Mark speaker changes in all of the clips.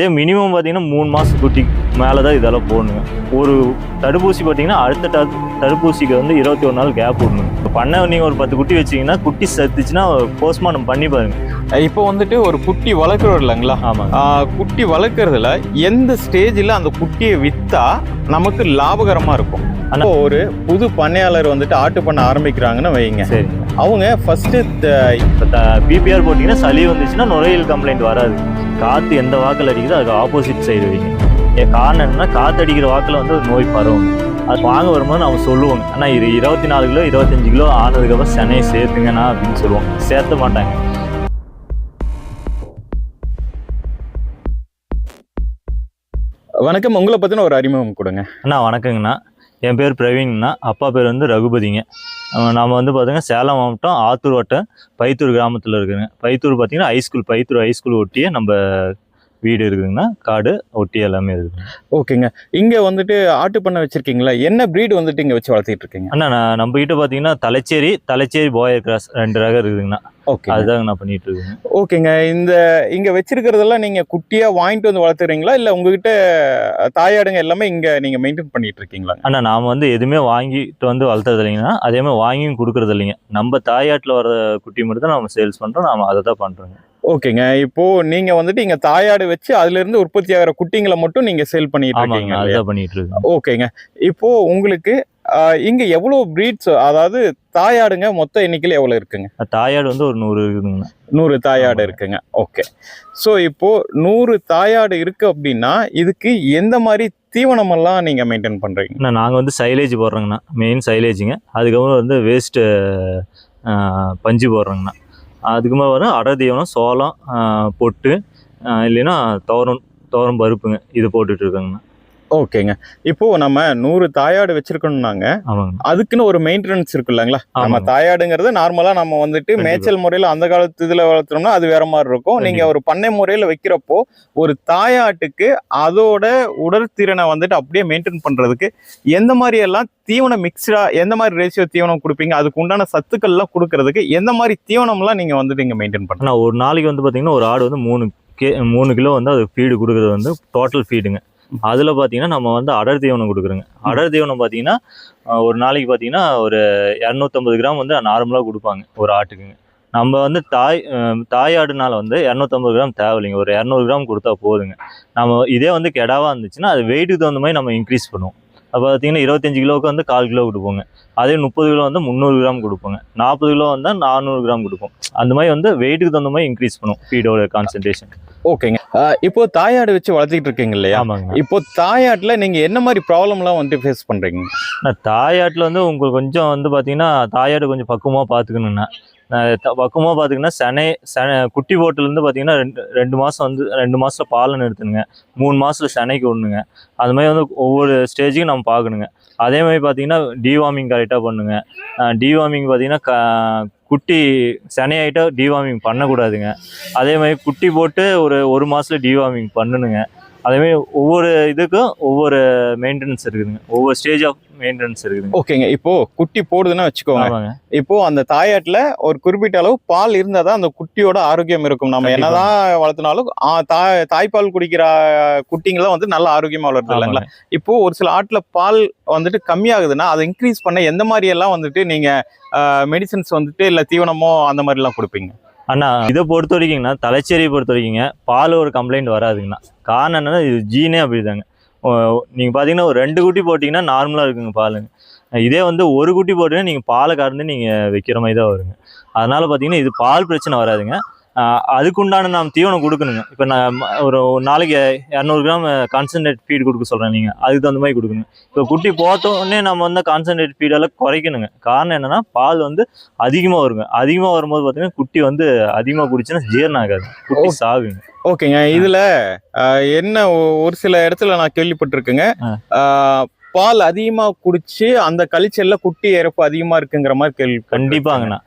Speaker 1: இதே மினிமம் பார்த்தீங்கன்னா மூணு மாதம் குட்டி மேலே தான் இதெல்லாம் போடணுங்க ஒரு தடுப்பூசி பார்த்தீங்கன்னா அடுத்த தடுப்பூசிக்கு வந்து இருபத்தி ஒரு நாள் கேப் விடணும் இப்போ பண்ண நீங்கள் ஒரு பத்து குட்டி வச்சீங்கன்னா குட்டி செத்துச்சுன்னா போஸ்ட்மார்ட்டம் பண்ணி பாருங்க.
Speaker 2: இப்போ வந்துட்டு ஒரு குட்டி வளர்க்குறோம் இல்லைங்களா? ஆஹ் குட்டி வளர்க்குறதுல எந்த ஸ்டேஜில் அந்த குட்டியை விற்றா நமக்கு லாபகரமாக இருக்கும். இப்போ ஒரு புது பண்ணையாளர் வந்துட்டு ஆட்டு பண்ண ஆரம்பிக்கிறாங்கன்னு வைங்க.
Speaker 1: சரிங்க.
Speaker 2: அவங்க ஃபர்ஸ்ட்
Speaker 1: இப்போ பிபிஆர் போட்டிங்கன்னா சளி வந்துச்சுன்னா நுரையீரல் கம்ப்ளைண்ட் வராது. காற்று எந்த வாக்கில் அடிக்குதோ அதுக்கு ஆப்போசிட் சைடு வைங்க. என் காரணம் என்னன்னா காற்று அடிக்கிற வாக்கில் வந்து ஒரு நோய் பரவும். அது வாங்க வரும்போது நம்ம சொல்லுவோங்க ஆனால் இது இருபத்தி நாலு கிலோ இருபத்தஞ்சு கிலோ ஆனதுக்கப்புறம் சென்னையை சேர்த்துங்கண்ணா அப்படின்னு சொல்லுவோம். சேர்த்த மாட்டாங்க.
Speaker 2: வணக்கம். உங்களை பற்றின ஒரு அறிமுகம் கொடுங்க.
Speaker 1: அண்ணா வணக்கங்கண்ணா. என் பேர் பிரவீன்ண்ணா அப்பா பேர் வந்து ரகுபதிங்க. அஹ் நாம வந்து பார்த்தீங்கன்னா சேலம் மாவட்டம் ஆத்தூர் வட்டம் பைத்தூர் கிராமத்தில் இருக்குங்க. பைத்தூர் பார்த்தீங்கன்னா ஹைஸ்கூல் பைத்தூர் ஹைஸ்கூல் ஒட்டியே நம்ம வீடு இருக்குதுங்கண்ணா காடு ஒட்டி எல்லாமே இருக்குங்க
Speaker 2: ஓகேங்க. இங்கே வந்துட்டு ஆட்டு பண்ணை வச்சிருக்கீங்களா? என்ன breed வந்துட்டு இங்கே வச்சு வளர்த்திட்டு இருக்கீங்க?
Speaker 1: அண்ணா நான் நம்ம கிட்ட பார்த்தீங்கன்னா தலைச்சேரி தலைச்சேரி போயர் கிராஸ் ரெண்டு ரகம் இருக்குதுங்கண்ணா.
Speaker 2: ஓகே.
Speaker 1: அதுதாங்க நான் பண்ணிட்டு இருக்கேங்க
Speaker 2: ஓகேங்க. இந்த இங்கே வச்சிருக்கிறதெல்லாம் நீங்கள் குட்டியாக வாங்கிட்டு வந்து வளர்த்துறீங்களா இல்லை உங்ககிட்ட தாயாடுங்க எல்லாமே இங்கே நீங்கள் மெயின்டைன் பண்ணிட்டு இருக்கீங்களா?
Speaker 1: அண்ணா நாம் வந்து எதுவுமே வாங்கிட்டு வந்து வளர்த்துறது இல்லைங்கன்னா அதே மாதிரி வாங்கியும் கொடுக்கறது இல்லைங்க. நம்ம தாயாட்டில் வர குட்டி மட்டும் தான் நம்ம சேல்ஸ் பண்ணுறோம் நாம அதை தான் பண்ணுறோங்க
Speaker 2: ஓகேங்க. இப்போ நீங்க வந்துட்டு இங்க தாயாடு வச்சு அதுல இருந்து உற்பத்தி ஆகிற குட்டிங்களை மட்டும் நீங்க சேல் பண்ணிட்டு இருக்கீங்க
Speaker 1: பண்ணிட்டு இருக்கேன்
Speaker 2: ஓகேங்க. இப்போ உங்களுக்கு இங்க எவ்வளவு பிரீட்ஸ் அதாவது தாயாடுங்க மொத்த எண்ணிக்கையில எவ்வளவு இருக்குங்க?
Speaker 1: தாயாடு வந்து ஒரு நூறு இருக்குதுங்கண்ணா
Speaker 2: நூறு தாயாடு. இருக்குங்க. ஓகே. ஸோ இப்போ நூறு தாயாடு இருக்கு அப்படின்னா இதுக்கு எந்த மாதிரி தீவனம் எல்லாம் நீங்க மெயின்டைன் பண்றீங்க?
Speaker 1: அண்ணா நாங்கள் வந்து சைலேஜ் போடுறோங்கண்ணா. மெயின் சைலேஜுங்க அதுக்கப்புறம் வந்து வேஸ்ட்டு பஞ்சு போடுறோங்கண்ணா. அதுக்கு மேலே வரும் அடர் தீவனம் சோளம் பொட்டு இல்லைன்னா துவரம் துவரம் பருப்புங்க. இது போட்டுட்ருக்கோங்கண்ணா
Speaker 2: ஓகேங்க. இப்போ நம்ம நூறு தாயாடு வச்சிருக்கோம்னாங்க
Speaker 1: ஆமாங்க.
Speaker 2: அதுக்குன்னு ஒரு மெயின்டெனன்ஸ் இருக்கு இல்லைங்களா? நம்ம தாயாடுங்கிறது நார்மலா நம்ம வந்துட்டு. மேய்ச்சல் முறையில அந்த காலத்து இதுல வளர்த்துறோம்னா அது வேற மாதிரி இருக்கும். நீங்க. ஒரு பண்ணை முறையில வைக்கிறப்போ ஒரு தாயாட்டுக்கு அதோட உடற்திறனை வந்துட்டு அப்படியே மெயின்டைன் பண்றதுக்கு எந்த மாதிரி எல்லாம் தீவனம் மிக்சடா எந்த மாதிரி ரேஷியோ தீவனம் கொடுப்பீங்க? அதுக்கு உண்டான சத்துக்கள் எல்லாம் கொடுக்கறதுக்கு எந்த மாதிரி தீவனம்லாம் நீங்க வந்துட்டு இங்க மெயின்டைன் பண்றீங்க?
Speaker 1: ஆனால் ஒரு நாளைக்கு வந்து பார்த்தீங்கன்னா ஒரு ஆடு வந்து மூணு கே மூணு கிலோ வந்து அது ஃபீடு கொடுக்குறது வந்து டோட்டல் ஃபீடுங்க அதில் பார்த்தீங்கன்னா நம்ம வந்து அடர் தீவனம் கொடுக்குறோங்க. அடர் தீவனம் பார்த்தீங்கன்னா ஒரு நாளைக்கு பார்த்தீங்கன்னா ஒரு இரநூத்தம்பது கிராம் வந்து நார்மலாக கொடுப்பாங்க ஒரு ஆட்டுக்குங்க. நம்ம வந்து தாய் தாய் தாயாடுனால வந்து இரநூத்தம்பது கிராம் தேவையில்லைங்க. ஒரு இரநூறு கிராம் கொடுத்தா போதுங்க. நம்ம இதே வந்து கெடாவாக இருந்துச்சுன்னா அது வெயிட்டுக்கு தகுந்த மாதிரி நம்ம இன்க்ரீஸ் பண்ணுவோம். அப்போ பார்த்தீங்கன்னா இருபத்தஞ்சி கிலோவுக்கு வந்து கால் கிலோ கொடுப்போங்க. அதே முப்பது கிலோ வந்து முந்நூறு கிராம் கொடுப்போங்க. நாற்பது கிலோ வந்தால் நானூறு கிராம் கொடுப்போம். அந்த மாதிரி வந்து வெயிட்டுக்கு தகுந்த மாதிரி இன்க்ரீஸ் பண்ணும் ஃபீடோட கான்சன்ட்ரேஷன்
Speaker 2: ஓகேங்க இப்போ தாயாடு வச்சு வளர்த்திட்டு இருக்கீங்க இல்லையா
Speaker 1: ஆமாங்க.
Speaker 2: இப்போ தாயாட்டுல நீங்க என்ன மாதிரி ப்ராப்ளம் எல்லாம் வந்துட்டு ஃபேஸ் பண்றீங்க?
Speaker 1: நான் தாயாட்டில் வந்து உங்களுக்கு கொஞ்சம் வந்து பார்த்தீங்கன்னா தாயாடு கொஞ்சம் பக்குவமாக பார்த்துக்கணுண்ணா பக்குவமாக பார்த்துக்கினா செனை செனை குட்டி போட்டுலேருந்து பார்த்தீங்கன்னா ரெண்டு ரெண்டு மாதம் வந்து ரெண்டு மாதத்தில் பாலை நிறுத்துனுங்க. மூணு மாதத்தில் செனைக்கு ஒன்றுங்க அது மாதிரி வந்து ஒவ்வொரு ஸ்டேஜுக்கும் நம்ம பார்க்கணுங்க அதே மாதிரி பார்த்தீங்கன்னா டிவார்மிங் கரெக்டாக பண்ணுங்க. டிவார்மிங் பார்த்தீங்கன்னா க குட்டி சனையாயிட்டால் டிவார்மிங் பண்ணக்கூடாதுங்க. அதே மாதிரி குட்டி போட்டு ஒரு ஒரு மாதத்தில் டிவார்மிங் பண்ணணுங்க அதேமாதிரி ஒவ்வொரு இதுக்கும் ஒவ்வொரு மெயின்டெனன்ஸ் இருக்குதுங்க. ஒவ்வொரு ஸ்டேஜ் ஆஃப் மெயின்டெனன்ஸ் இருக்குதுங்க.
Speaker 2: ஓகேங்க. இப்போ குட்டி போடுதுன்னா வச்சுக்கோங்க. இப்போ அந்த தாயாட்டுல ஒரு குறிப்பிட்ட அளவு பால் இருந்தாதான் அந்த குட்டியோட ஆரோக்கியம் இருக்கும். நம்ம. என்னதான் வளர்த்தினாலும் தாய் தாய்ப்பால் குடிக்கிற குட்டிங்களாம் வந்து நல்ல ஆரோக்கியமா வளருது இல்லைங்களா. இப்போ ஒரு சில ஆட்டுல பால் வந்துட்டு கம்மியாகுதுன்னா அதை இன்க்ரீஸ் பண்ண எந்த மாதிரி எல்லாம் வந்துட்டு நீங்க மெடிசன்ஸ் வந்துட்டு இல்ல தீவனமோ அந்த மாதிரி எல்லாம் கொடுப்பீங்க?
Speaker 1: அண்ணா இதை பொறுத்த வரைக்குங்கண்ணா தலைச்சேரியை பொறுத்த வரைக்குங்க பால் ஒரு கம்ப்ளைண்ட் வராதுங்கண்ணா. காரணம் என்னென்னா இது ஜீனே அப்படிதாங்க. நீங்கள் பார்த்தீங்கன்னா ஒரு ரெண்டு குட்டி போட்டிங்கன்னா நார்மலாக இருக்குங்க பாலுங்க. இதே வந்து ஒரு குட்டி போட்டிங்கன்னா நீங்கள் பாலை கறந்து நீங்கள் வைக்கிற மாதிரி தான் வருங்க. அதனால் பார்த்தீங்கன்னா இது பால் பிரச்சனை வராதுங்க. அதுக்குண்டான நாம் தீவனம் கொடுக்கணுங்க. இப்போ நான் ஒரு நாளைக்கு இரநூறு கிராம் கான்சன்ட்ரேட் ஃபீட் கொடுக்க சொல்கிறேன் நீங்கள் அதுக்கு தகுந்த மாதிரி கொடுக்கணும். இப்போ குட்டி போட்ட உடனே நம்ம வந்து கான்சன்ட்ரேட் ஃபீடெல்லாம் குறைக்கணுங்க. காரணம் என்னன்னா பால் வந்து அதிகமாக வருங்க. அதிகமாக வரும்போது பார்த்தீங்கன்னா குட்டி வந்து அதிகமாக குடிச்சுன்னா ஜீரணம் ஆகாது குட்டி சாகுங்க.
Speaker 2: ஓகேங்க. இதுல என்ன ஒரு சில இடத்துல நான் கேள்விப்பட்டிருக்கேங்க. பால் அதிகமா குடிச்சு அந்த கழிச்சல்ல குட்டி இறப்பு அதிகமா இருக்குங்கிற மாதிரி கேள்வி
Speaker 1: கண்டிப்பாங்கண்ணா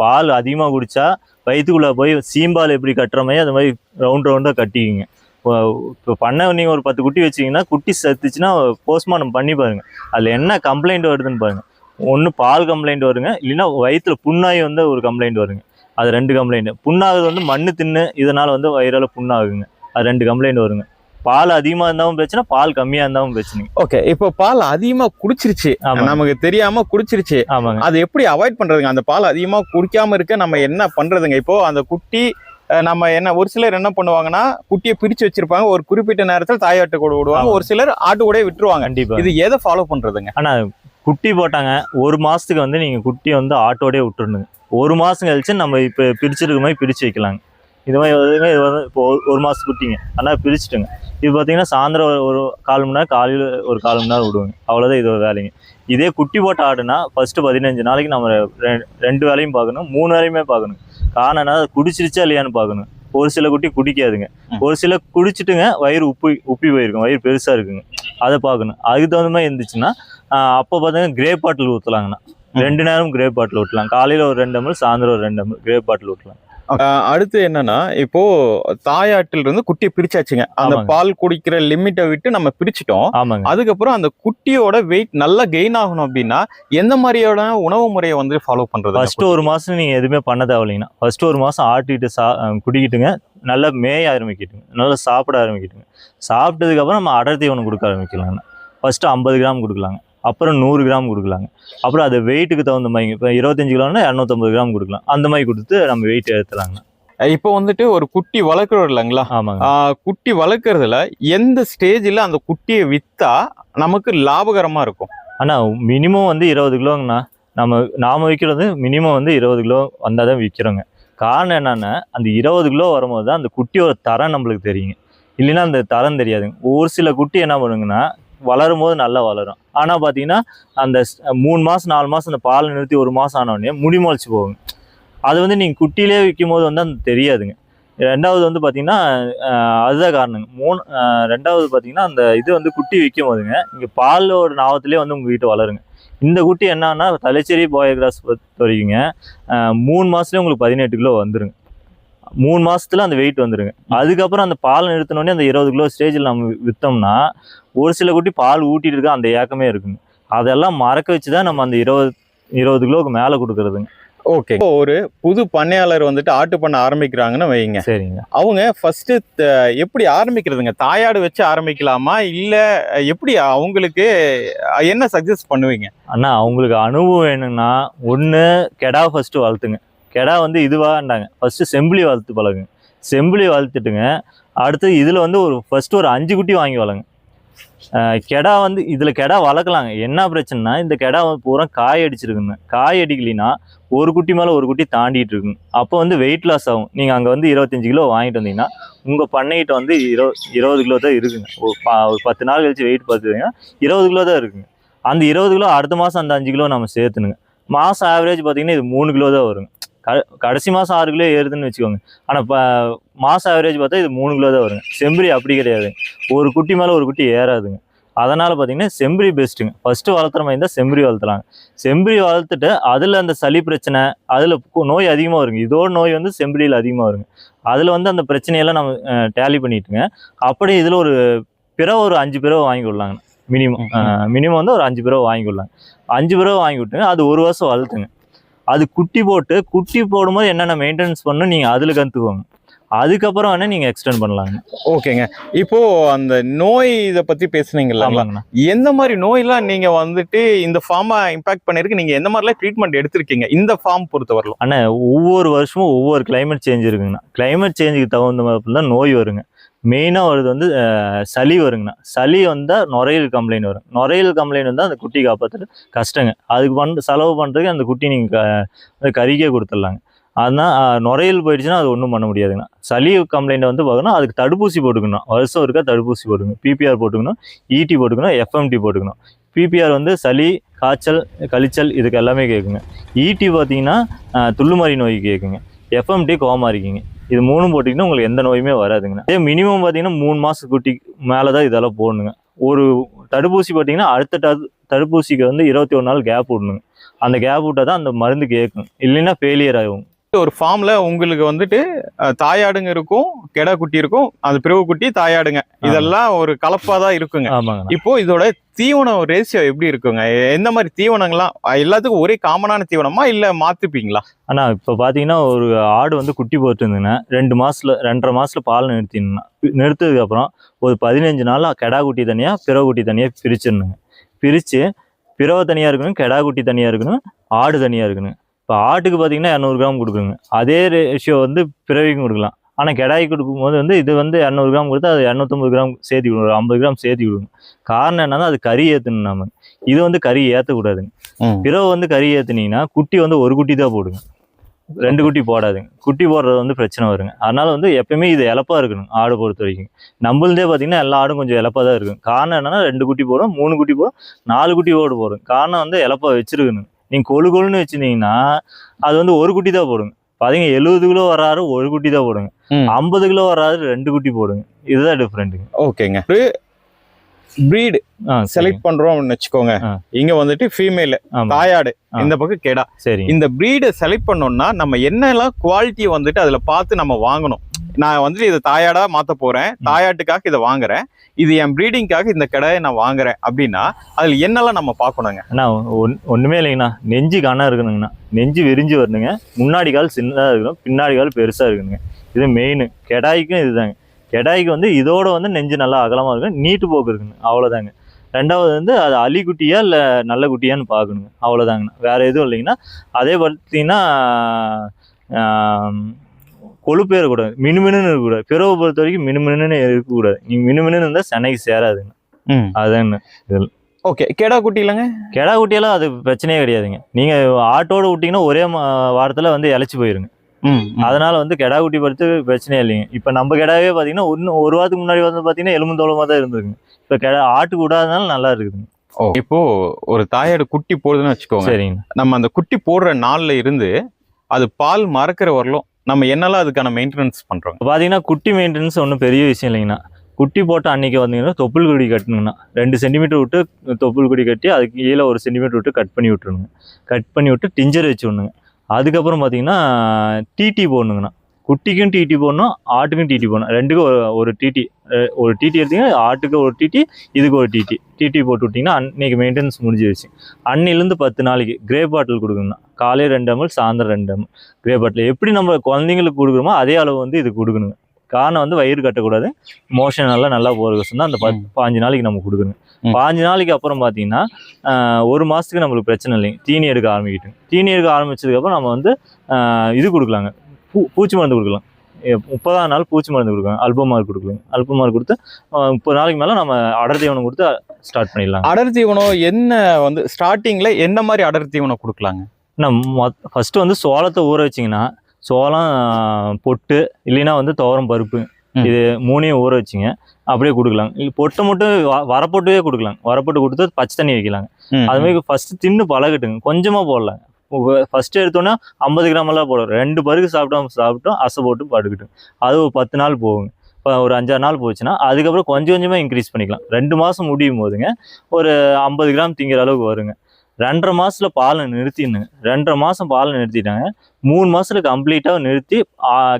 Speaker 1: பால் அதிகமாக குடிச்சா வயிற்றுக்குள்ளே போய் சீம்பால் எப்படி கட்டுற மாதிரி அது மாதிரி ரவுண்ட் ரவுண்டாக கட்டிக்கிங்க. இப்போ பண்ண நீங்கள் ஒரு பத்து குட்டி வச்சீங்கன்னா குட்டி செத்துச்சுன்னா போஸ்ட்மார்ட்டம் பண்ணி பாருங்கள் அதில் என்ன கம்ப்ளைண்ட் வருதுன்னு பாருங்கள் ஒன்று பால் கம்ப்ளைண்ட் வருங்க இல்லைன்னா வயிற்றுல புண்ணாகி வந்து ஒரு கம்ப்ளைண்ட் வருங்க. அது ரெண்டு கம்ப்ளைண்ட் புண்ணாகுது வந்து மண்ணு தின்னு இதனால் வந்து வயிறால் புண்ணாகுங்க. அது ரெண்டு கம்ப்ளைண்ட் வருங்க. பால் அதிகமா இருந்தாலும் பிரச்சனை பால் கம்மியா இருந்தாலும் பிரச்சனை.
Speaker 2: ஓகே இப்போ பால் அதிகமா குடிச்சிருச்சு. நமக்கு தெரியாம குடிச்சிருச்சு.
Speaker 1: ஆமாங்க.
Speaker 2: அது எப்படி அவாய்ட் பண்றதுங்க? அந்த பால் அதிகமா குடிக்காம இருக்க நம்ம என்ன பண்றதுங்க? இப்போ அந்த குட்டி நம்ம என்ன ஒரு சிலர் என்ன பண்ணுவாங்கன்னா குட்டியை பிரிச்சு வச்சிருப்பாங்க. ஒரு குறிப்பிட்ட நேரத்தில் தாயாட்டு கூட விடுவாங்க. ஒரு சிலர் ஆட்டு கூட விட்டுருவாங்க.
Speaker 1: கண்டிப்பா.
Speaker 2: இது எதை ஃபாலோ பண்றதுங்க?
Speaker 1: ஆனா குட்டி போட்டாங்க. ஒரு மாசத்துக்கு வந்து நீங்க குட்டியை வந்து ஆட்டோடே விட்டுருணுங்க ஒரு மாசம் கழிச்சு நம்ம இப்ப பிரிச்சிருக்க மாதிரி பிரிச்சு வைக்கலாங்க. இது மாதிரி வந்துங்க இது வந்து இப்போ ஒரு- ஒரு மாசம் குட்டிங்க அதனால பிரிச்சுட்டுங்க. இது பார்த்தீங்கன்னா சாயந்தரம் ஒரு- ஒரு கால் மணி நேரம் காலையில் ஒரு கால் மணி நேரம் விடுவோங்க. அவ்வளோதான் இது வேலைங்க. இதே குட்டி போட்ட ஆடுனா ஃபர்ஸ்ட் பதினஞ்சு நாளைக்கு நம்ம ரெண்டு வேலையும் பார்க்கணும் மூணு வேலையுமே பார்க்கணும் காரணம் என்ன அது குடிச்சிருச்சா இல்லையான்னு பார்க்கணும். ஒரு சில குட்டி குடிக்காதுங்க. ஒரு சில குடிச்சிட்டுங்க வயிறு உப்பி உப்பி போயிருக்கும். வயிறு பெருசா இருக்குங்க. அதை பார்க்கணும். அதுக்கு தகுந்த மாதிரி இருந்துச்சுன்னா அப்போ பார்த்தீங்கன்னா கிரேப் பாட்டில் ஊற்றலாங்கண்ணா. ரெண்டு நேரம் கிரேப் பாட்டில் ஊற்றலாம் காலையில் ஒரு ரெண்டு எம்எல் சாயந்தரம் ஒரு ரெண்டு எம்எல் கிரேப் பாட்டில் ஊற்றலாம்
Speaker 2: அடுத்து என்னன்னா இப்போ தாயாட்டில் இருந்து குட்டியை பிரிச்சாச்சுங்க. அந்த. பால் குடிக்கிற லிமிட்டை விட்டு நம்ம பிரிச்சிட்டோம். அதுக்கப்புறம் அந்த குட்டியோட வெயிட் நல்லா கெயின் ஆகணும் அப்படின்னா எந்த மாதிரியான உணவு முறையை வந்து ஃபாலோ பண்றது
Speaker 1: ஃபர்ஸ்ட் ஒரு மாசம் நீங்க எதுவுமே பண்ண தேவையில்லைங்கண்ணா ஃபர்ஸ்ட் ஒரு மாசம் ஆட்டிட்டு சா குடிக்கிட்டுங்க. நல்லா மேய ஆரம்பிக்கிட்டுங்க. நல்லா சாப்பிட ஆரம்பிக்கிட்டுங்க. சாப்பிட்டதுக்கு அப்புறம் நம்ம அடர் தீவனம் கொடுக்க ஆரம்பிக்கலாங்கண்ணா ஃபர்ஸ்ட் ஐம்பது கிராம் கொடுக்கலாங்க. அப்புறம் நூறு கிராம் கொடுக்கலாங்க. அப்புறம் அது வெயிட்டுக்கு தகுந்த மாதிரி இப்போ இருபத்தஞ்சு கிலோனா இரநூத்தம்பது கிராம் கொடுக்கலாம். அந்த மாதிரி கொடுத்து நம்ம வெயிட் ஏற்றலாங்கண்ணா
Speaker 2: இப்போ வந்துட்டு ஒரு குட்டி வளர்க்குறோம் இல்லைங்களா?
Speaker 1: ஆமாங்க.
Speaker 2: குட்டி வளர்க்குறதுல எந்த ஸ்டேஜில் அந்த குட்டியை வித்தா நமக்கு லாபகரமா இருக்கும்?
Speaker 1: அண்ணா மினிமம் வந்து இருபது கிலோங்கண்ணா. நம்ம நாம விற்கிறது மினிமம் வந்து இருபது கிலோ வந்தால் தான் விற்கிறோங்க காரணம் என்னன்னா அந்த இருபது கிலோ வரும்போது தான் அந்த குட்டியோட தரம் நம்மளுக்கு தெரியுங்க. இல்லைன்னா அந்த தரம் தெரியாதுங்க. ஒரு சில குட்டி என்ன பண்ணுங்கன்னா வளரும் போது நல்லா வளரும். ஆனால் பார்த்தீங்கன்னா அந்த மூணு மாதம் நாலு மாதம் அந்த பால் நிறுத்தி ஒரு மாதம் ஆனோடனே முடி முளைச்சி போகுங்க அது வந்து நீங்கள் குட்டியிலே விற்கும் போது வந்து அந்த தெரியாதுங்க. ரெண்டாவது வந்து பார்த்தீங்கன்னா அதுதான் காரணங்க மூணு ரெண்டாவது பார்த்தீங்கன்னா அந்த இது வந்து குட்டி விற்கும் போதுங்க இங்கே பால் ஒரு வந்து உங்கள் வீட்டு வளருங்க. இந்த குட்டி என்னன்னா தலைச்சேரி போய கிராஸ் பொறுத்த வரைக்குங்க மூணு மாதத்துலேயே உங்களுக்கு பதினெட்டு கிலோ வந்துருங்க. மூணு மாசத்துல அந்த வெயிட் வந்துருங்க. அதுக்கப்புறம் அந்த பால் நிறுத்தினோடனே அந்த இருபது கிலோ ஸ்டேஜில் நம்ம விற்றோம்னா ஒரு சில குட்டி பால் ஊட்டிட்டு இருக்க அந்த ஏக்கமே இருக்குங்க. அதெல்லாம் மறக்க வச்சு தான் நம்ம அந்த இருபது இருபது கிலோவுக்கு மேலே கொடுக்குறதுங்க.
Speaker 2: ஓகே. இப்போ ஒரு புது பண்ணையாளர் வந்துட்டு ஆட்டு பண்ண ஆரம்பிக்கிறாங்கன்னு வைங்க
Speaker 1: சரிங்க.
Speaker 2: அவங்க ஃபர்ஸ்ட் எப்படி ஆரம்பிக்கிறதுங்க? தாயாடு வச்சு ஆரம்பிக்கலாமா? இல்ல எப்படி அவங்களுக்கு என்ன சஜஸ்ட் பண்ணுவீங்க?
Speaker 1: அண்ணா அவங்களுக்கு அனுபவம் வேணும்னா ஒன்று கெடா ஃபர்ஸ்ட் வளர்த்துங்க. கெடா வந்து இதுவாண்டாங்க ஃபஸ்ட்டு செம்பிளி வளர்த்து பழகுங்க. செம்பிளி வளர்த்துட்டுங்க. அடுத்து இதில் வந்து ஒரு ஃபஸ்ட்டு ஒரு அஞ்சு குட்டி வாங்கி வளங்க கெடா வந்து இதில் கெடா வளர்க்கலாங்க. என்ன பிரச்சனைனா இந்த கெடா வந்து பூரா காய் அடிச்சிருக்குங்க. காய் அடிக்கலினா ஒரு குட்டி மேலே ஒரு குட்டி தாண்டிகிட்டு இருக்குங்க. அப்போ வந்து வெயிட் லாஸ் ஆகும். நீங்கள் அங்கே வந்து இருபத்தஞ்சு கிலோ வாங்கிட்டு வந்தீங்கன்னா உங்கள் பண்ணைகிட்ட வந்து இரு இருபது கிலோ தான் இருக்குங்க. ஒரு பா ஒரு பத்து நாள் கழிச்சு வெயிட் பார்த்துக்கிங்கன்னா இருபது கிலோ தான் இருக்குங்க. அந்த இருபது கிலோ அடுத்த மாதம் அந்த அஞ்சு கிலோ நம்ம சேர்த்துனுங்க மாதம் ஆவரேஜ் பார்த்தீங்கன்னா இது மூணு கிலோ தான் வருங்க. கடைசி மாதம் ஆறு கிலோ ஏறுதுன்னு வச்சுக்கோங்க. ஆனால் இப்போ மாதம் ஆவரேஜ் பார்த்தா இது மூணு கிலோ தான் வருங்க. செம்பரி அப்படி கிடையாது. ஒரு குட்டி மேலே ஒரு குட்டி ஏறாதுங்க. அதனால் பார்த்தீங்கன்னா செம்பரி பெஸ்ட்டுங்க ஃபஸ்ட்டு வளர்த்துற மாதிரி இருந்தால் செம்பரி வளர்த்தலாங்க. செம்பரி வளர்த்துட்டு அதில் அந்த சளி பிரச்சனை அதில் நோய் அதிகமாக வருங்க. இதோட நோய் வந்து செம்பரியில் அதிகமாக வருங்க. அதில் வந்து அந்த பிரச்சனையெல்லாம் நம்ம டேலி பண்ணிட்டுங்க. அப்படியே இதில் ஒரு பிறவை ஒரு அஞ்சு பிறவை வாங்கி விடலாங்க. மினிமம் மினிமம் வந்து ஒரு அஞ்சு பிறவை வாங்கி விடலாம் அஞ்சு பிறவை வாங்கி விட்டுங்க. அது ஒரு வருஷம் வளர்த்துங்க. அது குட்டி போட்டு குட்டி போடும்போது என்னென்ன மெயின்டெனன்ஸ் பண்ணணும் நீங்கள் அதில் கற்றுக்கோங்க அதுக்கப்புறம் வேணால் நீங்கள் எக்ஸ்டெண்ட் பண்ணலாங்க.
Speaker 2: ஓகேங்க. இப்போ அந்த நோய் இதை பத்தி
Speaker 1: ஆமாங்கண்ணா.
Speaker 2: எந்த மாதிரி நோயெல்லாம் நீங்க வந்துட்டு இந்த ஃபார்மை இம்பாக்ட் பண்ணிருக்கு? நீங்க எந்த மாதிரிலாம் ட்ரீட்மெண்ட் எடுத்திருக்கீங்க? இந்த ஃபார்ம் பொறுத்த வரலாம்
Speaker 1: அண்ணா ஒவ்வொரு வருஷமும் ஒவ்வொரு climate சேஞ்ச் இருக்குங்கண்ணா. Climate சேஞ்சுக்கு தகுந்த மாதிரி தான் நோய் வருங்க. மெயினாக வருது வந்து சளி வருங்கண்ணா. சளி வந்தால் நுரையல் கம்ப்ளைண்ட் வரும். நுரையல் கம்ப்ளைண்ட் வந்தால் அந்த குட்டி காப்பாற்றுறது கஷ்டங்க. அதுக்கு பண்ண செலவு பண்ணுறதுக்கு அந்த குட்டி நீங்கள் கறிக்கே கொடுத்துட்லாங்க. அதனால் அஹ், போயிடுச்சுன்னா அது ஒன்றும் பண்ண முடியாதுங்கண்ணா. சளி கம்ப்ளைண்ட் வந்து பார்க்கணும் அதுக்கு தடுப்பூசி போட்டுக்கணும். வருஷம் ஒருக்கா தடுப்பூசி போட்டுக்கணும். பிபிஆர் போட்டுக்கணும். இடி போட்டுக்கணும். எஃப்எம்டி போட்டுக்கணும். பிபிஆர் வந்து சளி காய்ச்சல் கழிச்சல் இதுக்கு எல்லாமே கேட்குங்க ஈடி பார்த்தீங்கன்னா துள்ளுமாரி நோய் நோய்க்கு கேட்குங்க எஃப்எம்டி கோமாரிக்குங்க. இது மூணும் போட்டிங்கன்னா உங்களுக்கு எந்த நோயுமே வராதுங்கண்ணா. இதே மினிமம் பார்த்தீங்கன்னா மூணு மாதம் குட்டி மேலே தான் இதெல்லாம் போடணுங்க. ஒரு தடுப்பூசி பார்த்தீங்கன்னா அடுத்த தடு- தடுப்பூசிக்கு வந்து இருபத்தி ஒரு நாள் கேப் விடணுங்க. அந்த கேப் விட்டால் தான் அந்த மருந்து கேட்கும் இல்லைன்னா ஃபெயிலியர் ஆகும்
Speaker 2: ஒரு ஃபார்ம்ல உங்களுக்கு வந்துட்டு தாயாடுங்க இருக்கும் கெடா குட்டி இருக்கும் அது பிறகு குட்டி தாயாடுங்க. இதெல்லாம் ஒரு கலப்பா தான் இருக்குங்க. இப்போ இதோட தீவனம் ரேஷியோ எப்படி இருக்குங்க? எந்த மாதிரி தீவனங்கள்லாம் எல்லாத்துக்கும் ஒரே காமனான தீவனமா இல்ல மாத்துப்பீங்களா?
Speaker 1: அண்ணா இப்போ பார்த்தீங்கன்னா ஒரு ஆடு வந்து குட்டி போட்டு இருந்ததுன்னா ரெண்டு மாசத்துல ரெண்டரை மாசத்துல பால் நிறுத்தினா நிறுத்ததுக்கு அப்புறம் ஒரு பதினஞ்சு நாள் கெடா குட்டி தனியா பிறவை குட்டி தனியா பிரிச்சிடணுங்க பிரிச்சு பிறவை தனியா இருக்கணும் கெடா குட்டி தனியா இருக்கணும் ஆடு தனியா இருக்கணும். இப்போ ஆட்டுக்கு பார்த்தீங்கன்னா இரநூறு கிராம் கொடுக்குங்க அதே ரேஷியோ வந்து பிறவிக்கும் கொடுக்கலாம். ஆனால் கெடாய்க்கு கொடுக்கும்போது வந்து இது வந்து இரநூறு கிராம் கொடுத்தா அது இரநூத்தம்பது கிராம் சேர்த்தி கொடுங்க. ஐம்பது கிராம் சேர்த்தி கொடுங்க. காரணம் என்னன்னா அது கறி ஏற்றணும் நம்ம இது வந்து கறி ஏற்றக்கூடாதுங்க பிறவை வந்து கறி ஏத்துனீங்கன்னா குட்டி வந்து ஒரு குட்டி தான் போடுங்க. ரெண்டு குட்டி போடாதுங்க. குட்டி போடுறது வந்து பிரச்சனை வருங்க. அதனால வந்து எப்பயுமே இது இழப்பா இருக்கணும் ஆடு பொறுத்த வரைக்கும். நம்மளதே பார்த்தீங்கன்னா எல்லா ஆடும் கொஞ்சம் இழப்பா தான் இருக்கும். காரணம் என்னன்னா ரெண்டு குட்டி போடும் மூணு குட்டி போடும் நாலு குட்டி ஓடு போடும் காரணம் வந்து இழப்பா வச்சிருக்கணும். நீங்க கொழு கொழுன்னு வச்சிருந்தீங்கன்னா அது வந்து ஒரு குட்டி தான் போடுங்க. பாத்தீங்க எழுபது கிலோ வராரு ஒரு குட்டி தான் போடுங்க. ஐம்பது கிலோ வராது ரெண்டு குட்டி போடுங்க. இதுதான் டிஃப்ரெண்ட்டுங்க
Speaker 2: ஓகேங்க. பிரீடு செலக்ட் பண்றோம்னு வச்சுக்கோங்க. இங்க வந்துட்டு ஃபீமேல் தாயாடு. இந்த பக்கம் கெடா.
Speaker 1: சரிங்க.
Speaker 2: இந்த பிரீடை செலக்ட் பண்ணோம்னா நம்ம என்னெல்லாம் குவாலிட்டியை வந்துட்டு அதுல பார்த்து நம்ம வாங்கணும். நான் வந்துட்டு இதை தாயாடா மாத்த போறேன். தாயாட்டுக்காக இதை வாங்குறேன். இது என் ப்ரீடிங்காக இந்த கடையை நான் வாங்குறேன் அப்படின்னா அதுல என்னெல்லாம் நம்ம பார்க்கணுங்க?
Speaker 1: அண்ணா ஒன் ஒன்றுமே இல்லைங்கண்ணா. நெஞ்சு கனம் இருக்கணுங்கண்ணா நெஞ்சு விரிஞ்சு வரணுங்க முன்னாடி கால் சின்னதாக இருக்கணும். பின்னாடி கால் பெருசாக இருக்கணுங்க இது மெயின் கெடாய்க்கும் இதுதாங்க. கெடாய்க்கு வந்து இதோட வந்து நெஞ்சு நல்லா அகலமாக இருக்கும் நீட்டு போக்கு இருக்குங்க. அவ்வளோதாங்க. ரெண்டாவது வந்து அது அலி குட்டியா இல்லை நல்ல குட்டியான்னு பார்க்கணுங்க. அவ்வளோதாங்கண்ணா. வேறு எதுவும் இல்லைங்கன்னா அதே பார்த்தீங்கன்னா கொழுப்பு ஏறக்கூடாது மினுமினுன்னு இருக்கக்கூடாது. பிறவை பொறுத்த வரைக்கும் மினுமினுன்னு இருக்கக்கூடாது. நீங்கள் மினுமினுன்னு இருந்தால் சென்னைக்கு சேராதுங்க. அதுதாங்க
Speaker 2: ஓகே. கெடா குட்டி இல்லைங்க?
Speaker 1: கெடா குட்டியெல்லாம் அது பிரச்சனையே கிடையாதுங்க. நீங்க ஆட்டோட விட்டீங்கன்னா ஒரே வாரத்துல வந்து இழைச்சி போயிருங்க. அதனால வந்து கெடா குட்டி பொறுத்து பிரச்சனையே இல்லைங்க. இப்ப நம்ம கெடாவே பாத்தீங்கன்னா இன்னும் ஒரு வாரத்துக்கு முன்னாடி வந்து பாத்தீங்கன்னா எலும்புந்தோளமா தான் இருந்திருக்குங்க. இப்ப கெடா ஆட்டு விடாதனால நல்லா இருக்குதுங்க.
Speaker 2: ஓ இப்போ ஒரு தாயாடு குட்டி போடுதுன்னு வச்சுக்கோங்க.
Speaker 1: சரிங்க.
Speaker 2: நம்ம அந்த குட்டி போடுற நாள்ல இருந்து அது பால் மறக்கிற வரலும் நம்ம என்னெல்லாம் அதுக்கான மெயின்டெனன்ஸ்
Speaker 1: பண்ணுறோம் பார்த்தீங்கன்னா குட்டி மெயின்டெனன்ஸ் ஒன்றும் பெரிய விஷயம் இல்லைங்கண்ணா. குட்டி போட்ட அன்றைக்கி வந்தீங்கன்னா தொப்புள் கொடி கட்டணுங்கண்ணா. ரெண்டு சென்டிமீட்டர் விட்டு தொப்புள் கொடி கட்டி அதுக்கு கீழே ஒரு சென்டிமீட்டர் விட்டு கட் பண்ணி விட்டுருணுங்க. கட் பண்ணி விட்டு டிஞ்சர் வச்சு விடணுங்க. அதுக்கப்புறம் பார்த்தீங்கன்னா டிடி போடணுங்கண்ணா. குட்டிக்கும் டிடி போடணும் ஆட்டுக்கும் டிடி போடணும். ரெண்டுக்கும் ஒரு ஒரு டிடி ஒரு டிடி எடுத்தீங்கன்னா ஆட்டுக்கு ஒரு டிடி இதுக்கு ஒரு டிடி டிடி போட்டு விட்டிங்கன்னா அன்னைக்கு மெயின்டெனன்ஸ் முடிஞ்சிருச்சு அன்னிலேருந்து பத்து நாளைக்கு கிரே பாட்டில் கொடுக்கணும்னா காலையில் ரெண்டு எம்எல் சாயந்தரம் ரெண்டு எம்எல் கிரே பாட்டில் எப்படி நம்ம குழந்தைங்களுக்கு கொடுக்குறோமோ அதே அளவு வந்து இது கொடுக்கணுங்க. காரணம் வந்து வயிறு கட்டக்கூடாது. மோஷன் நல்லா நல்லா போகிறதுக்கு தான் அந்த பத்து பாஞ்சு நாளைக்கு நம்ம கொடுக்கணும். பாஞ்சு நாளைக்கு அப்புறம் பார்த்தீங்கன்னா ஒரு மாதத்துக்கு நம்மளுக்கு பிரச்சனை இல்லைங்க. தீனி எடுக்க ஆரம்பிக்கிட்டு தீனி எடுக்க ஆரம்பிச்சதுக்கப்புறம் நம்ம வந்து இது கொடுக்கலாங்க. பூ பூச்சி மருந்து கொடுக்கலாம். முப்பதாம் நாள் பூச்சி மருந்து கொடுக்கலாம். அல்பமார் கொடுக்கலாங்க அல்பமார் கொடுத்து முப்பது நாளைக்கு மேலே நம்ம அடர் தீவனம் கொடுத்து ஸ்டார்ட் பண்ணிடலாம்.
Speaker 2: அடர் தீவனம் என்ன வந்து ஸ்டார்டிங்ல என்ன மாதிரி அடர் தீவனம் கொடுக்கலாங்க?
Speaker 1: நம்ம ஃபஸ்ட்டு வந்து சோளத்தை ஊற வச்சிங்கன்னா சோளம் பொட்டு இல்லைன்னா வந்து துவரம் பருப்பு. இது மூணையும் ஊற வச்சிங்க. அப்படியே கொடுக்கலாம். பொட்டை மட்டும் வரப்பொட்டுவே கொடுக்கலாம். வரப்பொட்டு கொடுத்து பச்சை தண்ணி வைக்கலாங்க. அது மாதிரி ஃபஸ்ட்டு தின்னு பழகட்டுங்க. கொஞ்சமாக போடலாம் ஃபஸ்ட்டு எடுத்தோன்னா ஐம்பது கிராமெல்லாம் போடுறோம் ரெண்டு பருக்கு சாப்பிட்டோம் சாப்பிட்டோம் அசை போட்டு படுக்கட்டும் அது ஒரு பத்து நாள் போகுங்க. இப்போ ஒரு அஞ்சாறு நாள் போச்சுன்னா அதுக்கப்புறம் கொஞ்சம் கொஞ்சமாக இன்க்ரீஸ் பண்ணிக்கலாம். ரெண்டு மாதம் முடியும் போதுங்க. ஒரு ஐம்பது கிராம் திங்கிற அளவுக்கு வருங்க. ரெண்டரை மாதத்தில் பாலை நிறுத்தினுங்க ரெண்டரை மாதம் பாலை நிறுத்திட்டாங்க. மூணு மாதத்தில் கம்ப்ளீட்டாக நிறுத்தி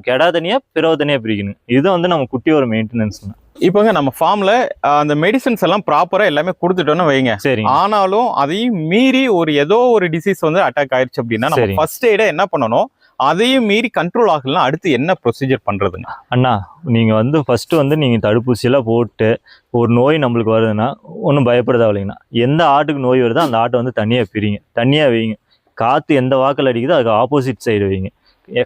Speaker 1: கெடா தனியாக பிறவை தனியாக பிரிக்கணும். இதுதான் வந்து நம்ம குட்டியோட மெயின்டெனன்ஸ்ங்க
Speaker 2: இப்போங்க நம்ம ஃபார்ம்ல அந்த மெடிசன்ஸ் எல்லாம் ப்ராப்பரா எல்லாமே கொடுத்துட்டோம்னு வைங்க.
Speaker 1: சரிங்க.
Speaker 2: ஆனாலும் அதையும் மீறி ஒரு ஏதோ ஒரு டிசீஸ் வந்து அட்டாக் ஆயிருச்சு அப்படின்னா நம்ம
Speaker 1: சரி.
Speaker 2: ஃபர்ஸ்ட் எய்ட என்ன பண்ணணும்? அதையும் மீறி கண்ட்ரோல் ஆகலாம் அடுத்து என்ன ப்ரொசீஜர் பண்றதுங்க?
Speaker 1: அண்ணா நீங்க வந்து ஃபர்ஸ்ட் வந்து நீங்க தடுப்பூசி எல்லாம் போட்டு ஒரு நோய் நம்மளுக்கு வருதுன்னா ஒன்றும் பயப்பட தேவையில்லைங்கண்ணா எந்த ஆட்டுக்கு நோய் வருதோ அந்த ஆட்டை வந்து தனியா பிரிங்க. தனியா வைங்க. காத்து எந்த வாக்கில் அடிக்குதோ அதுக்கு ஆப்போசிட் சைடு வைங்க.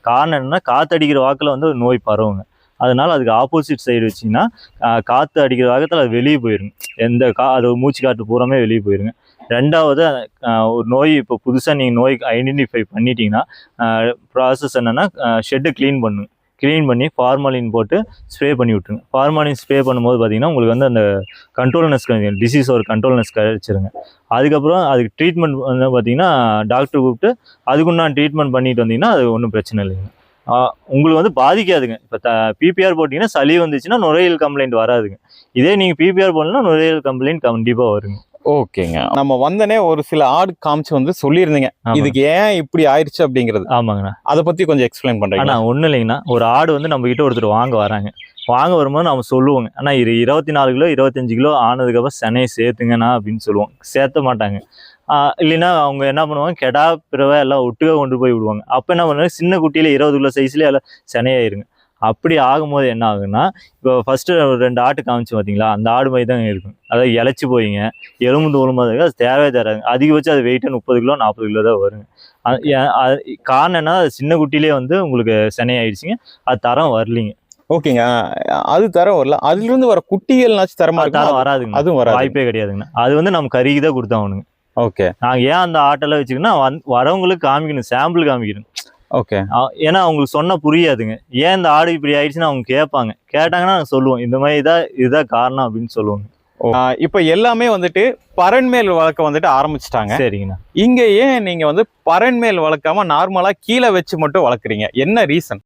Speaker 1: காரணம் என்னன்னா காத்து அடிக்கிற வாக்கில் வந்து ஒரு நோய் பரவுங்க. அதனால் அதுக்கு ஆப்போசிட் சைடு வச்சிங்கன்னா காற்று அடிக்கிற வேகத்தில் அது வெளியே போயிருங்க எந்த கா அது மூச்சு காற்று பூராமே வெளியே போயிருங்க. ரெண்டாவது ஒரு நோய் இப்போ புதுசாக நீங்கள் நோய் ஐடென்டிஃபை பண்ணிட்டீங்கன்னா ப்ராசஸ் என்னென்னா ஷெட்டை க்ளீன் பண்ணுங்க க்ளீன் பண்ணி ஃபார்மாலின் போட்டு ஸ்ப்ரே பண்ணி விட்ருங்க ஃபார்மாலின் ஸ்ப்ரே பண்ணும்போது பார்த்தீங்கன்னா உங்களுக்கு வந்து அந்த கண்ட்ரோல்னஸ் டிசீஸ் ஒரு கண்ட்ரோல்னஸ் கிடைச்சிருங்க அதுக்கப்புறம் அதுக்கு ட்ரீட்மெண்ட் வந்து பார்த்தீங்கன்னா டாக்டர் கூப்பிட்டு அதுக்குண்டான ட்ரீட்மெண்ட் பண்ணிட்டு வந்தீங்கன்னா அது ஒன்றும் பிரச்சனை இல்லைங்க. உங்களுக்கு வந்து பாதிக்காதுங்க. இப்போ த பிபிஆர் போட்டிங்கன்னா சளி வந்துச்சுன்னா நுரையீரல் கம்ப்ளைண்ட் வராதுங்க. இதே நீங்கள் பிபிஆர் போடலாம் நுரையீரல் கம்ப்ளைண்ட் கண்டிப்பாக வருங்க.
Speaker 2: ஓகேங்க. நம்ம வந்தனே ஒரு சில ஆடு காமிச்சு வந்து சொல்லியிருந்தீங்க. இதுக்கு ஏன் இப்படி ஆயிருச்சு அப்படிங்கிறது?
Speaker 1: ஆமாங்கண்ணா.
Speaker 2: அதை பத்தி கொஞ்சம் எக்ஸ்பிளைன் பண்றீங்க
Speaker 1: ஆனா ஒண்ணும் இல்லைங்கண்ணா. ஒரு ஆடு வந்து நம்ம கிட்ட ஒருத்தர் வாங்க வராங்க. வாங்க வரும்போது நம்ம சொல்லுவோங்க. ஆனா இது இருபத்தி நாலு கிலோ இருபத்தஞ்சு கிலோ ஆனதுக்கப்புறம் சென்னையை சேர்த்துங்கண்ணா அப்படின்னு சொல்லுவோம். சேர்த்த மாட்டாங்க. இல்லைன்னா அவங்க என்ன பண்ணுவாங்க கெடா பிறவை எல்லாம் ஒட்டுக்க கொண்டு போய் விடுவாங்க. அப்போ என்ன பண்ணுவாங்க சின்ன குட்டியில இருபது கிலோ சைஸ்லேயே எல்லாம் சென்னையாயிருங்க அப்படி ஆகும்போது என்ன ஆகுன்னா இப்போ ஃபர்ஸ்ட் ரெண்டு ஆட்டு காமிச்சு பார்த்தீங்களா அந்த ஆடு மாதிரி தான் இருக்கும். அதாவது இழைச்சி போயிங்க எலும்பு தோலுமா இருக்கு அது தேவையே தராது அதிகபட்சம் அது வெயிட்டு முப்பது கிலோ நாற்பது கிலோ தான் வருங்க. அது ஏன் அது காரணம் என்ன அது சின்ன குட்டிலே வந்து உங்களுக்கு ஆயிடுச்சுங்க அது தரம் வரலிங்க.
Speaker 2: ஓகேங்க. அது தரம் வரல. அதுல இருந்து வர குட்டிகள்னாச்சும் தரமா
Speaker 1: அது தரம் வராதுங்க.
Speaker 2: அதுவும் வராது
Speaker 1: வாய்ப்பே கிடையாதுங்கண்ணா அது வந்து நம்ம கறிக்கு தான் கொடுத்தாகணுங்க
Speaker 2: ஓகே
Speaker 1: நாங்க ஏன் அந்த ஆட்டெல்லாம் வச்சுக்கணும்னா வந் வரவங்களுக்கு காமிக்கணும் சாம்பிள் காமிக்கணும்.
Speaker 2: ஓகே
Speaker 1: ஏன்னா அவங்களுக்கு சொன்னா புரியாதுங்க. ஏன் இந்த ஆடு இப்படி ஆயிடுச்சுன்னு அவங்க கேட்பாங்க. கேட்டாங்கன்னா நாங்க சொல்லுவோம் இந்த மாதிரி இதான் இதுதான் காரணம் அப்படின்னு சொல்லுவாங்க.
Speaker 2: இப்போ எல்லாமே வந்துட்டு பரண்மேல் வளர்க்க வந்துட்டு ஆரம்பிச்சிட்டாங்க.
Speaker 1: சரிங்கண்ணா.
Speaker 2: இங்க ஏன் நீங்க வந்து பரண்மேல் வளர்க்காம நார்மலா கீழே வச்சு மட்டும் வளர்க்குறீங்க? என்ன ரீசன்